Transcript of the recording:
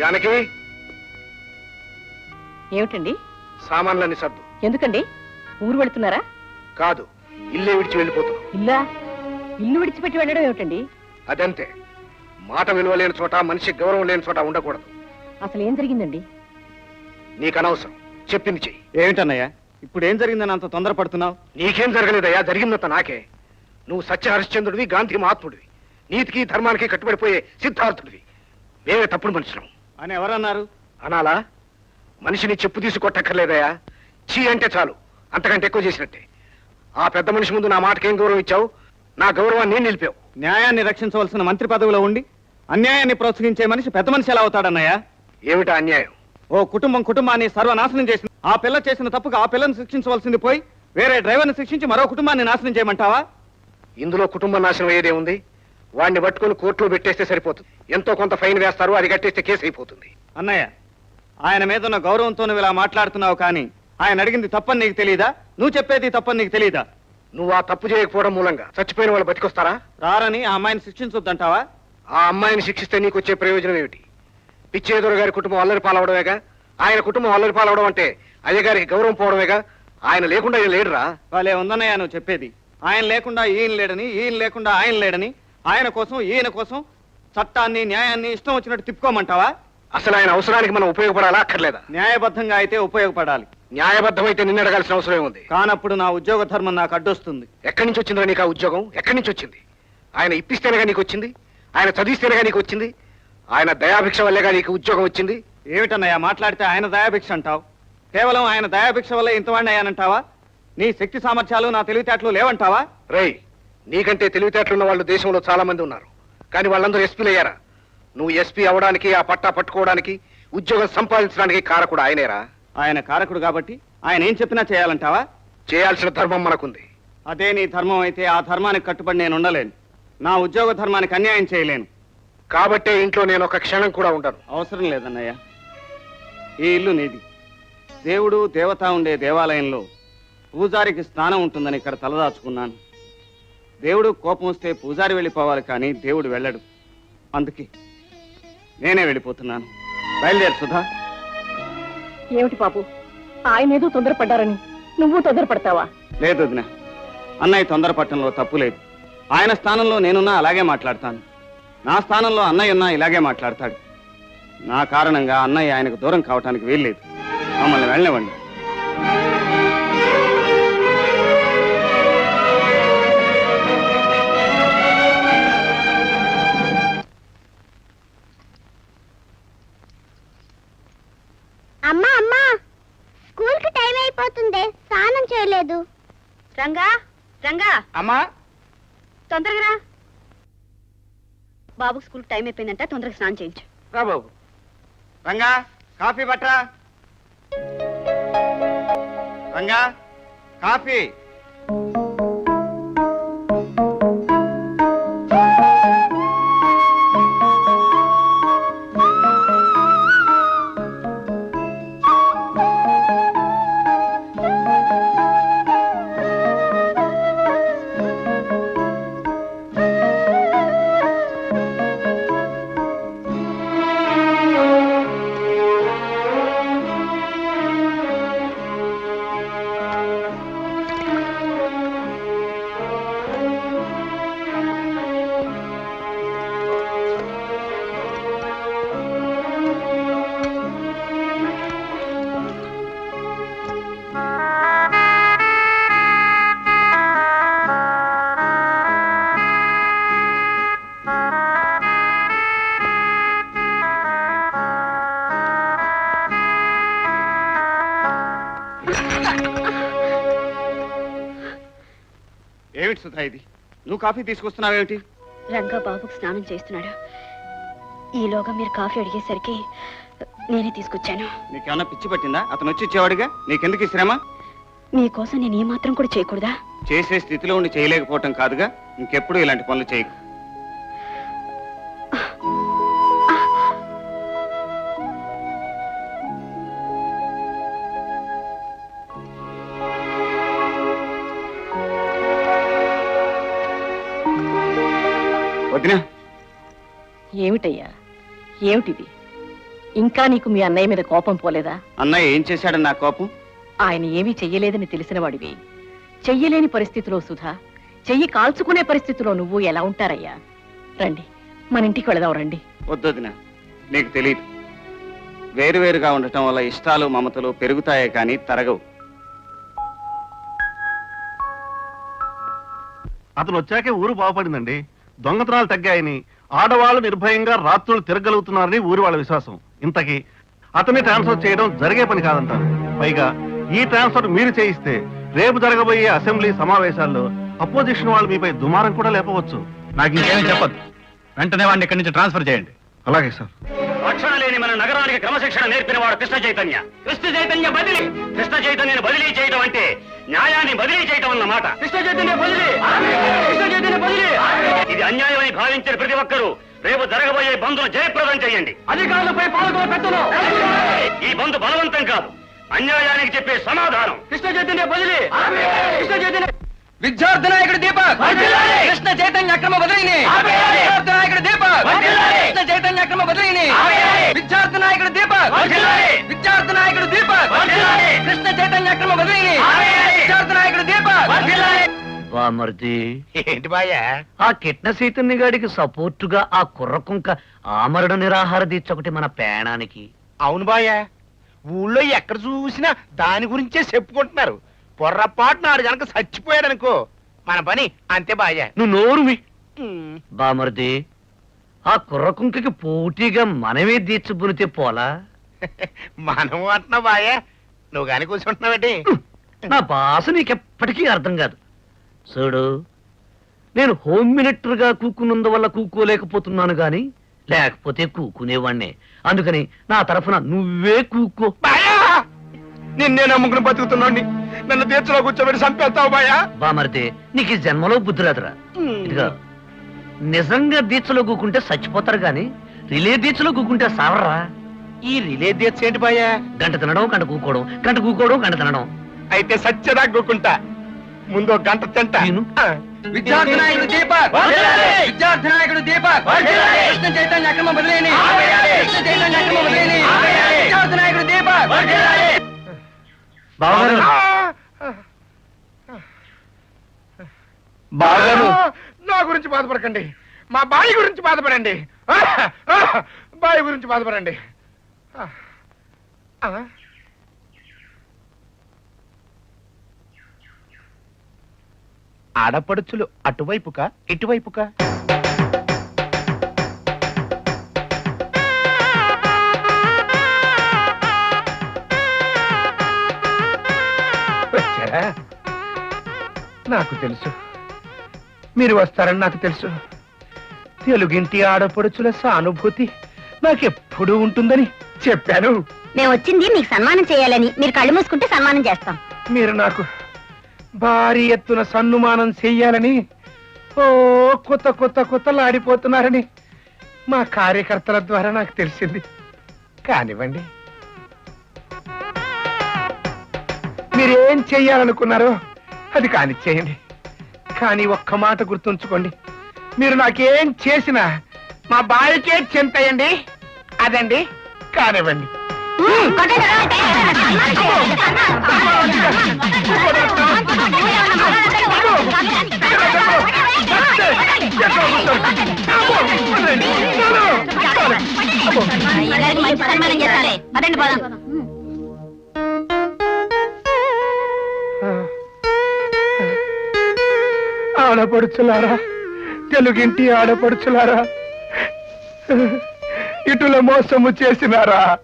జానకి? ఏమిటండి? సామాన్లన్నీ సర్దు. ఎందుకండి? ఊరు వెళుతున్నారా? కాదు ఇల్లే విడిచి వెళ్ళిపోతున్నావు ఇల్లా? ఇల్లు విడిచిపెట్టి వెళ్ళడం ఏమిటండి? అదంతే. మాట విలువ లేని చోట మనిషి గౌరవం లేని చోట ఉండకూడదు. అసలు ఏం జరిగిందండి? నీకు అనవసరం. చెప్పింది చెయ్యి. ఏమిటన్నయ్య? ఇప్పుడు ఏం జరిగిందని అంత తొందరపడుతున్నావు? నీకేం జరగలేదయ్యా? జరిగిందంత నాకే. నువ్వు సత్య హరిశ్చంద్రుడివి గాంధీ మహాత్ముడివి. నీతికి ధర్మానికి కట్టుబడిపోయే సిద్ధార్థుడివి. మేమే తప్పుడు మనుషులం. అని ఎవరన్నారు? అనాలా? మనిషిని చెప్పు తీసి కొట్టక్కర్లేదయ్యా. చీ అంటే చాలు. అంతకంటే ఎక్కువ చేసినట్టే. ఆ పెద్ద మనిషి ముందు నా మాటకేం గౌరవం ఇచ్చావు? నా గౌరవాన్ని నేను నిలిపావు. న్యాయాన్ని రక్షించవలసిన మంత్రి పదవిలో ఉండి అన్యాయాన్ని ప్రోత్సహించే మనిషి పెద్ద మనిషి ఎలా అవుతాడన్నయ్య? ఏమిటా అన్యాయం? ఓ కుటుంబం కుటుంబాన్ని సర్వనాశనం చేసింది. ఆ పిల్ల చేసిన తప్పుకు ఆ పిల్లని శిక్షించవలసింది పోయి వేరే డ్రైవర్ని శిక్షించి మరో కుటుంబాన్ని నాశనం చేయమంటావా? ఇందులో కుటుంబ నాశనం ఏదే ఉంది వాడిని పట్టుకొని కోర్టులో పెట్టేస్తే సరిపోతుంది. ఎంతో కొంత ఫైన్ వేస్తారు అది కట్టేస్తే కేసు అయిపోతుంది. అన్నయ్య ఆయన మీద ఉన్న గౌరవంతో నువ్వు ఇలా మాట్లాడుతున్నావు కానీ ఆయన అడిగింది తప్పని నీకు తెలియదా నువ్వు చెప్పేది తప్పని నీకు తెలియదా నువ్వు ఆ తప్పు చేయకపోవడం మూలంగా చచ్చిపోయిన వాళ్ళు బతికొస్తారా? రారని ఆ అమ్మాయిని శిక్షించొద్దంటావా? ఆ అమ్మాయిని శిక్షిస్తే నీకు వచ్చే ప్రయోజనం ఏమిటి? పిచ్చేదొర గారి కుటుంబం అల్లరి పాలవడమేగా? ఆయన కుటుంబం అల్లరి పాలవడం అంటే అయ్యగారికి గౌరవం పోవడమేగా? ఆయన లేకుండా ఆయన లేడురా? వాళ్ళే ఉందన్నయ్య నువ్వు చెప్పేది. ఆయన లేకుండా ఈయన లేడని ఈయన లేకుండా ఆయన లేడని ఆయన కోసం ఈయన కోసం చట్టాన్ని న్యాయాన్ని ఇష్టం వచ్చినట్టు తిప్పుకోమంటావా? అసలు ఆయన అవసరానికి మనం ఉపయోగపడాలా అక్కర్లేదా? న్యాయబద్ధంగా అయితే ఉపయోగపడాలి. న్యాయబద్ధమైతే నిన్ను అడగాల్సిన అవసరం ఏముంది? కానప్పుడు నా ఉద్యోగ ధర్మం నాకు అడ్డొస్తుంది. ఎక్కడి నుంచి వచ్చిందిరా నీకు ఆ ఉద్యోగం? ఎక్కడి నుంచి వచ్చింది? ఆయన ఇప్పిస్తేనేగా నీకు వచ్చింది? ఆయన చదివిస్తేనేగా నీకు వచ్చింది? ఆయన దయాభిక్ష వల్లేగా నీకు ఉద్యోగం వచ్చింది? ఏమిటన్నయ్య మాట్లాడితే ఆయన దయాభిక్ష అంటావు? కేవలం ఆయన దయాభిక్ష వల్ల ఇంతవాడిని అయ్యానంటావా? నీ శక్తి సామర్థ్యాలు నా తెలివితేటలు లేవంటావా? రేయ్ నీకంటే తెలివితేటలున్న వాళ్ళు దేశంలో చాలా మంది ఉన్నారు. కానీ వాళ్ళందరూ ఎస్పీలు అయ్యారా? నువ్వు ఎస్పీ అవడానికి ఆ పట్టా పట్టుకోవడానికి ఉద్యోగం సంపాదించడానికి కారకుడు ఆయనేరా? ఆయన కారకుడు కాబట్టి ఆయన ఏం చెప్పినా చేయాలంటావా? చేయాల్సిన ధర్మం మనకుంది. అదే నీ ధర్మం అయితే ఆ ధర్మానికి కట్టుబడి నేను ఉండలేను. నా ఉద్యోగ ధర్మానికి అన్యాయం చేయలేను. కాబట్టే ఇంట్లో నేను ఒక క్షణం కూడా ఉండను. అవసరం లేదన్నయ్య. ఈ ఇల్లు నీది. దేవుడు దేవత ఉండే దేవాలయంలో పూజారికి స్నానం ఉంటుందని ఇక్కడ తలదాచుకున్నాను. దేవుడు కోపం వస్తే పూజారి వెళ్ళిపోవాలి కానీ దేవుడు వెళ్ళడు. అందుకే నేనే వెళ్ళిపోతున్నాను. బయలుదేరు సుధా. ఏమిటి పాపు ఆయన ఏదో తొందరపడ్డారని నువ్వు తొందరపడతావా? లేదు వదిన. అన్నయ్య తొందరపట్టంలో తప్పు లేదు. ఆయన స్థానంలో నేనున్నా అలాగే మాట్లాడతాను. నా స్థానంలో అన్నయ్య ఉన్నా ఇలాగే మాట్లాడతాడు. నా కారణంగా అన్నయ్య ఆయనకు దూరం కావటానికి వీల్లేదు. మమ్మల్ని వెళ్ళనివ్వండి. రంగా! అమ్మా! తొందరగా రా. బాబుకి స్కూల్ టైం అయిపోయిందంట తొందరగా స్నానం చేయించు. రా బాబు. రంగా కాఫీ పట్టరా రంగా కాఫీ. ఏమిటి సుధా ఇది? నువ్వు కాఫీ తీసుకొస్తున్నావేమిటి? రంగా బాబుకి స్నానం చేస్తున్నాడు. ఈలోగా మీరు కాఫీ అడిగేసరికి నేనే తీసుకొచ్చాను. నీకేమన్నా పిచ్చి పట్టిందా? అతను వచ్చి ఇచ్చేవాడిగా? నీకెందుకు ఈ శ్రమ? మీకోసం నేను ఈ మాత్రం కూడా చేయకూడదా? చేసే స్థితిలో ఉండి చేయలేకపోవటం కాదుగా. ఇంకెప్పుడు ఇలాంటి పనులు చేయకు. వదినా. ఏమిటయ్యా? ఏమిటిది? ఇంకా నీకు మీ అన్నయ్య మీద కోపం పోలేదా? అన్నయ్య ఏం చేశాడని నా కోపం? ఆయన ఏమీ చెయ్యలేదని తెలిసిన వాడివి. చెయ్యలేని పరిస్థితిలో సుధా చెయ్యి కాల్చుకునే పరిస్థితిలో నువ్వు ఎలా ఉంటారయ్యా? రండి మన ఇంటికి వెళదాం రండి. వద్దొదిన నీకు తెలియదు వేరువేరుగా ఉండటం వల్ల ఇష్టాలు మమతలు పెరుగుతాయే కానీ తరగవు. అతను వచ్చాకే ఊరు బాగుపడిందండి. దొంగతనాలు తగ్గాయని ఆడవాళ్ళు నిర్భయంగా రాత్రులు తిరగలుగుతున్నారని ఊరి వాళ్ళ విశ్వాసం. ఇంతకీ అతన్ని ట్రాన్స్ఫర్ చేయడం జరిగే పని కాదంటారు. పైగా ఈ ట్రాన్స్ఫర్ మీరు చేయిస్తే రేపు జరగబోయే అసెంబ్లీ సమావేశాల్లో అపోజిషన్ వాళ్ళు మీపై దుమారం కూడా లేపవచ్చు. నాకు ఇంకేమీ చెప్పదు. వెంటనే వాడిని ఇక్కడి నుంచి ట్రాన్స్ఫర్ చేయండి. అలాగే సార్. రక్షణ లేని మన నగరానికి క్రమశిక్షణ నేర్పిన వాడు కృష్ణ చైతన్య. కృష్ణ చైతన్య బదిలీ. కృష్ణ చైతన్యని బదిలీ చేయడం అంటే న్యాయాన్ని బదిలీ చేయడం అన్నమాట. కృష్ణ చైతన్య బదిలీ! కృష్ణ చైతన్య బదిలీ! ఇది అన్యాయమని భావించిన ప్రతి ఒక్కరూ రేపు జరగబోయే బంధును జయప్రదం చేయండి. అధికారులపై ఈ బంధు బలవంతం కాదు. అన్యాయానికి చెప్పే సమాధానం. కృష్ణ చైతన్య బదిలీ! కృష్ణ చైతన్య విద్యార్థి నాయకుడు దీపక్. కృష్ణ చైతన్య అక్రమ బదిలీని. విద్యార్థి నాయకుడు దీపక్. కృష్ణ చైతన్య అక్రమ బదిలీని. విద్యార్థి నాయకుడు దీపక్. విద్యార్థి నాయకుడు దీపక్. కృష్ణ చైతన్య అక్రమ బదిలీని. విద్యార్థి నాయకుడు దీపక్. బామర్ది ఏంటి బాయా ఆ కిట్న సీతన్ని గాడికి సపోర్టుగా ఆ కుర్ర కుంక ఆమరణ నిరాహార దీక్ష ఒకటి మన పేణానికి. అవును బాయా ఊళ్ళో ఎక్కడ చూసినా దాని గురించే చెప్పుకుంటున్నారు. పొర్రపాటు నాడు గనక చచ్చిపోయాడు అనుకో మన పని అంతే బాయా నువ్వు నోరువి. బామర్ది ఆ కుర్ర కుంకకి పోటీగా మనమే దీక్ష బునితే పోలా? మనం అంటున్నావు బాయా నువ్వు గాని కూర్చుంటున్నావేంటి? నా భాష నీకెప్పటికీ అర్థం కాదు. చూడు నేను హోమ్ మినిస్టర్గా కూకున్నందువల్ల కూకోలేకపోతున్నాను గాని లేకపోతే కూకునేవాణ్ణే. అందుకని నా తరఫున నువ్వే కూకో. బాయా నిన్నే నమ్ముకుని బతుకుతున్నాండి నన్ను తీర్చలో కూర్చోబెట్టి చంపేస్తావు బాయా? బామర్ది నీకు ఈ జన్మలో బుద్ధి రాదురా. ఇదిగో నిజంగా దీక్షలో కూకుంటే చచ్చిపోతారు గాని రిలే దీక్షలో కూకుంటే సావరా. ఈ రిలే దీక్ష ఏంటి బాయా? గంట తినడం గంట కూకోవడం గంట కూకోవడం గంట తినడం. అయితే సత్యదా గుక్కుంటా ముందు ఒక గంట తింటా. విద్యార్థి నాయకుడు దీపక్. విద్యార్థి నాయకుడు దీపక్. కృష్ణ చైతన్య అక్రమ బదిలీని కృష్ణ చైతన్య అక్రమ బదిలీని బావగారు. నా గురించి బాధపడకండి. మా బాయి గురించి బాధపడండి. బాయి గురించి బాధపడండి. ఆడపడుచులు అటువైపుకా ఇటువైపుకా? నాకు తెలుసు. మీరు వస్తారని నాకు తెలుసు. తెలుగింటి ఆడపడుచుల సానుభూతి నాకెప్పుడు ఉంటుందని చెప్పాను. మేము వచ్చింది మీకు సన్మానం చేయాలని మీరు కళ్ళు మూసుకుంటే సన్మానం చేస్తాం. మీరు నాకు భారీ ఎత్తున సన్నుమానం చెయ్యాలని ఓ కొత్త కొత్త కొత్తలాడిపోతున్నారని మా కార్యకర్తల ద్వారా నాకు తెలిసింది. కానివ్వండి. మీరేం చెయ్యాలనుకున్నారో అది కానిచ్చేయండి కానీ ఒక్క మాట గుర్తుంచుకోండి మీరు నాకేం చేసినా మా భార్యకే చెంతయండి అదండి కానివ్వండి సన్మానం అదండి పోదాం ఆడపడుచులారా? తెలుగింటి ఆడపడుచులారా? ఇటుల మోసము చేసినారా?